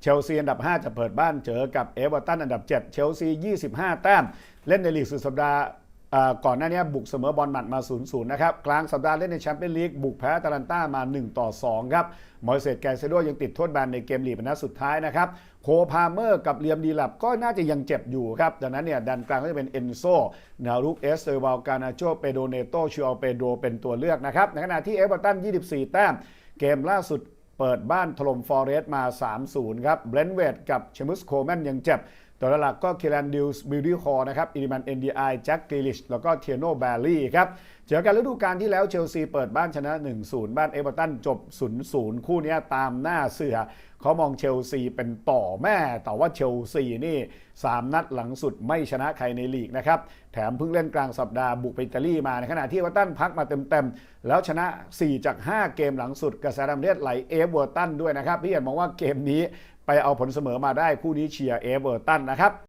เชลซีอันดับ 5 จะเปิดบ้านเจอกับเอเวอร์ตันอันดับ 7 เชลซี 25 แต้ม เล่นในลีกสุดสัปดาห์ก่อนหน้านี้บุกเสมอบอลหมัดมา 0-0 นะครับ กลางสัปดาห์เล่นในแชมเปี้ยนลีกบุกแพ้อาตาลันต้ามา1ต่อ2ครับ มอยเซตแกเซโดยังติดโทษแบนในเกมลีกนัดสุดท้ายนะครับ โคพาเมอร์กับเลียมดีลับก็น่าจะยังเจ็บอยู่ครับ ดังนั้นเนี่ยดันกลางก็จะเป็นเอนโซนารุกเอสเซอร์วาลกานาโจเปโดเนโตชิโอเปโดเป็นตัวเลือกนะครับ ในขณะที่เอเวอร์ตัน 24 แต้ม เกมล่าสุด เปิดบ้านถล่มฟอร์เรสต์มา 3-0 ครับเบรนเวดกับเชมุสโคแมนยังเจ็บ ตัวหลักก็เคลันดิลส์บิลดี้คอร์นะครับอิริมันเอ็นดีไอแจ็คกริลิชแล้วก็เทียโนแบลลี่ครับเจอกันฤดูกาลที่แล้วเชลซีเปิดบ้านชนะ 1-0 บ้านเอเวอร์ตันจบ 0-0 คู่นี้ตามหน้าเสือเขามองเชลซีเป็นต่อแม่ แต่ว่าเชลซีนี่ 3 นัดหลังสุดไม่ชนะใครในลีกนะครับ แถมเพิ่งเล่นกลางสัปดาห์บุกไปอิตาลีมาในขณะที่เอเวอร์ตันพักมาเต็มๆ แล้วชนะ 4 จาก 5 เกมหลังสุดกระแสดำเลือดไหลเอเวอร์ตันด้วยนะครับ พี่เอ็นมองว่าเกมนี้ เอาผลเสมอมาได้คู่นี้เชียร์เอเวอร์ตันนะครับ